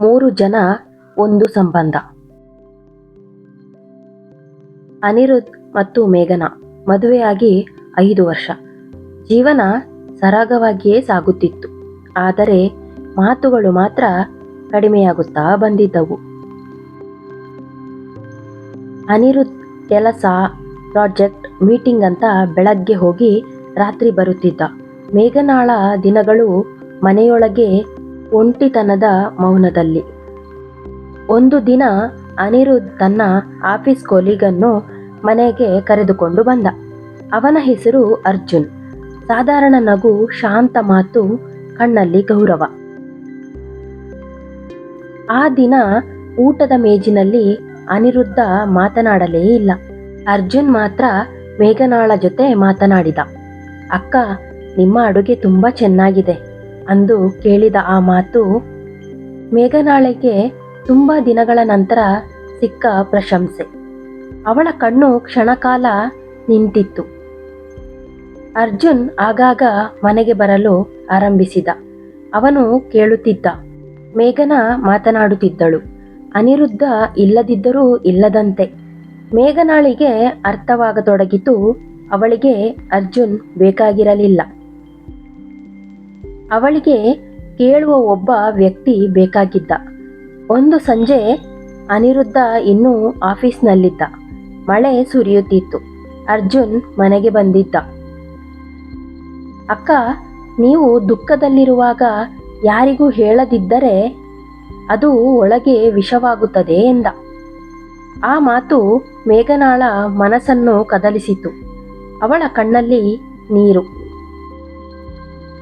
ಮೂರು ಜನ ಒಂದು ಸಂಬಂಧ. ಅನಿರುದ್ಧ್ ಮತ್ತು ಮೇಘನ ಮದುವೆಯಾಗಿ ಐದು ವರ್ಷ. ಜೀವನ ಸರಾಗವಾಗಿಯೇ ಸಾಗುತ್ತಿತ್ತು. ಆದರೆ ಮಾತುಗಳು ಮಾತ್ರ ಕಡಿಮೆಯಾಗುತ್ತಾ ಬಂದಿದ್ದವು. ಅನಿರುದ್ಧ್ ಕೆಲಸ, ಪ್ರಾಜೆಕ್ಟ್, ಮೀಟಿಂಗ್ ಅಂತ ಬೆಳಗ್ಗೆ ಹೋಗಿ ರಾತ್ರಿ ಬರುತ್ತಿದ್ದ. ಮೇಘನಾಳ ದಿನಗಳು ಮನೆಯೊಳಗೆ ಒಂಟಿತನದ ಮೌನದಲ್ಲಿ. ಒಂದು ದಿನ ಅನಿರುದ್ಧ್ ತನ್ನ ಆಫೀಸ್ ಕೊಲೀಗನ್ನು ಮನೆಗೆ ಕರೆದುಕೊಂಡು ಬಂದ. ಅವನ ಹೆಸರು ಅರ್ಜುನ್. ಸಾಧಾರಣ ನಗು, ಶಾಂತ ಮಾತು, ಕಣ್ಣಲ್ಲಿ ಗೌರವ. ಆ ದಿನ ಊಟದ ಮೇಜಿನಲ್ಲಿ ಅನಿರುದ್ಧ ಮಾತನಾಡಲೇ ಇಲ್ಲ. ಅರ್ಜುನ್ ಮಾತ್ರ ಮೇಘನಾಳ ಜೊತೆ ಮಾತನಾಡಿದ. ಅಕ್ಕ, ನಿಮ್ಮ ಅಡುಗೆ ತುಂಬ ಚೆನ್ನಾಗಿದೆ. ಅಂದು ಕೇಳಿದ ಆ ಮಾತು, ಮೇಘನಾಳೆಗೆ ತುಂಬ ದಿನಗಳ ನಂತರ ಸಿಕ್ಕ ಪ್ರಶಂಸೆ. ಅವಳ ಕಣ್ಣು ಕ್ಷಣಕಾಲ ನಿಂತಿತ್ತು. ಅರ್ಜುನ್ ಆಗಾಗ ಮನೆಗೆ ಬರಲು ಆರಂಭಿಸಿದ. ಅವನು ಕೇಳುತ್ತಿದ್ದ. ಮೇಘನ ಮಾತನಾಡುತ್ತಿದ್ದಳು. ಅನಿರುದ್ಧ ಇಲ್ಲದಿದ್ದರೂ ಇಲ್ಲದಂತೆ. ಮೇಘನಾಳಿಗೆ ಅರ್ಥವಾಗತೊಡಗಿತು. ಅವಳಿಗೆ ಅರ್ಜುನ್ ಬೇಕಾಗಿರಲಿಲ್ಲ. ಅವಳಿಗೆ ಕೇಳುವ ಒಬ್ಬ ವ್ಯಕ್ತಿ ಬೇಕಾಗಿದ್ದ. ಒಂದು ಸಂಜೆ ಅನಿರುದ್ಧ ಇನ್ನೂ ಆಫೀಸ್ನಲ್ಲಿದ್ದ. ಮಳೆ ಸುರಿಯುತ್ತಿತ್ತು. ಅರ್ಜುನ್ ಮನೆಗೆ ಬಂದಿದ್ದ. ಅಕ್ಕ, ನೀವು ದುಃಖದಲ್ಲಿರುವಾಗ ಯಾರಿಗೂ ಹೇಳದಿದ್ದರೆ ಅದು ಒಳಗೆ ವಿಷವಾಗುತ್ತದೆ ಎಂದ. ಆ ಮಾತು ಮೇಘನಾಳ ಮನಸ್ಸನ್ನು ಕದಲಿಸಿತು. ಅವಳ ಕಣ್ಣಲ್ಲಿ ನೀರು.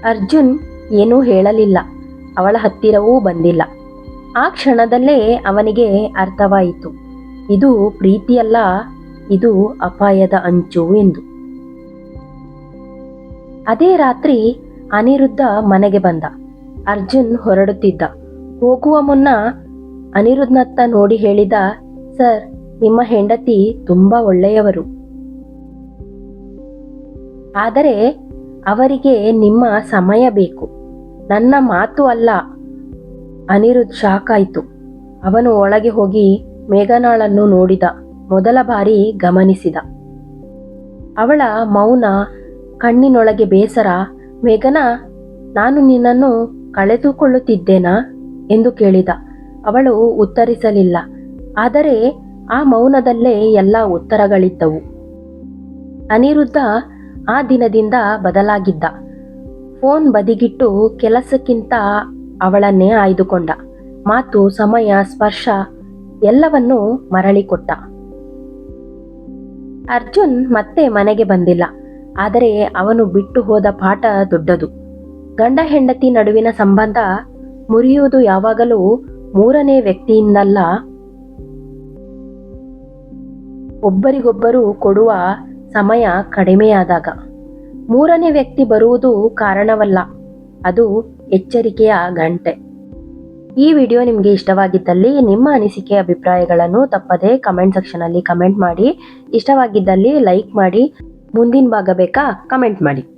ಅರ್ಜುನ್ ಏನೂ ಹೇಳಲಿಲ್ಲ. ಅವಳ ಹತ್ತಿರವೂ ಬಂದಿಲ್ಲ. ಆ ಕ್ಷಣದಲ್ಲೇ ಅವನಿಗೆ ಅರ್ಥವಾಯಿತು. ಇದು ಪ್ರೀತಿಯಲ್ಲ, ಇದು ಅಪಾಯದ ಅಂಚು ಎಂದು. ಅದೇ ರಾತ್ರಿ ಅನಿರುದ್ಧ ಮನೆಗೆ ಬಂದ. ಅರ್ಜುನ್ ಹೊರಡುತ್ತಿದ್ದ. ಹೋಗುವ ಮುನ್ನ ಅನಿರುದ್ಧನತ್ತ ನೋಡಿ ಹೇಳಿದ, ಸರ್, ನಿಮ್ಮ ಹೆಂಡತಿ ತುಂಬಾ ಒಳ್ಳೆಯವರು. ಆದರೆ ಅವರಿಗೆ ನಿಮ್ಮ ಸಮಯ ಬೇಕು. ನನ್ನ ಮಾತು ಅಲ್ಲ. ಅನಿರುದ್ಧ್ ಶಾಕ್ ಆಯಿತು ಅವನು ಒಳಗೆ ಹೋಗಿ ಮೇಘನಾಳನ್ನು ನೋಡಿದ. ಮೊದಲ ಬಾರಿ ಗಮನಿಸಿದ. ಅವಳ ಮೌನ, ಕಣ್ಣಿನೊಳಗೆ ಬೇಸರ, ಮೇಘನ, ನಾನು ನಿನ್ನನ್ನು ಕಳೆದುಕೊಳ್ಳುತ್ತಿದ್ದೇನಾ? ಎಂದು ಕೇಳಿದ. ಅವಳು ಉತ್ತರಿಸಲಿಲ್ಲ. ಆದರೆ ಆ ಮೌನದಲ್ಲೇ ಎಲ್ಲ ಉತ್ತರಗಳಿದ್ದವು. ಅನಿರುದ್ಧ ಆ ದಿನದಿಂದ ಬದಲಾಗಿದ್ದ. ಫೋನ್ ಬದಿಗಿಟ್ಟು ಕೆಲಸಕ್ಕಿಂತ ಅವಳನ್ನೇ ಆಯ್ದುಕೊಂಡ. ಮಾತು, ಸಮಯ, ಸ್ಪರ್ಶ ಎಲ್ಲವನ್ನೂ ಮರಳಿಕೊಟ್ಟ. ಅರ್ಜುನ್ ಮತ್ತೆ ಮನೆಗೆ ಬಂದಿಲ್ಲ. ಆದರೆ ಅವನು ಬಿಟ್ಟು ಹೋದ ಪಾಠ ದೊಡ್ಡದು. ಗಂಡ ಹೆಂಡತಿ ನಡುವಿನ ಸಂಬಂಧ ಮುರಿಯುವುದು ಯಾವಾಗಲೂ ಮೂರನೇ ವ್ಯಕ್ತಿಯಿಂದಲ್ಲ. ಒಬ್ಬರಿಗೊಬ್ಬರು ಕೊಡುವ ಸಮಯ ಕಡಿಮೆಯಾದಾಗ. ಮೂರನೇ ವ್ಯಕ್ತಿ ಬರುವುದು ಕಾರಣವಲ್ಲ, ಅದು ಎಚ್ಚರಿಕೆಯ ಗಂಟೆ. ಈ ವಿಡಿಯೋ ನಿಮಗೆ ಇಷ್ಟವಾಗಿದ್ದಲ್ಲಿ ನಿಮ್ಮ ಅನಿಸಿಕೆ, ಅಭಿಪ್ರಾಯಗಳನ್ನು ತಪ್ಪದೇ ಕಮೆಂಟ್ ಸೆಕ್ಷನಲ್ಲಿ ಕಮೆಂಟ್ ಮಾಡಿ. ಇಷ್ಟವಾಗಿದ್ದಲ್ಲಿ ಲೈಕ್ ಮಾಡಿ. ಮುಂದಿನ ಭಾಗ ಬೇಕಾ ಕಮೆಂಟ್ ಮಾಡಿ.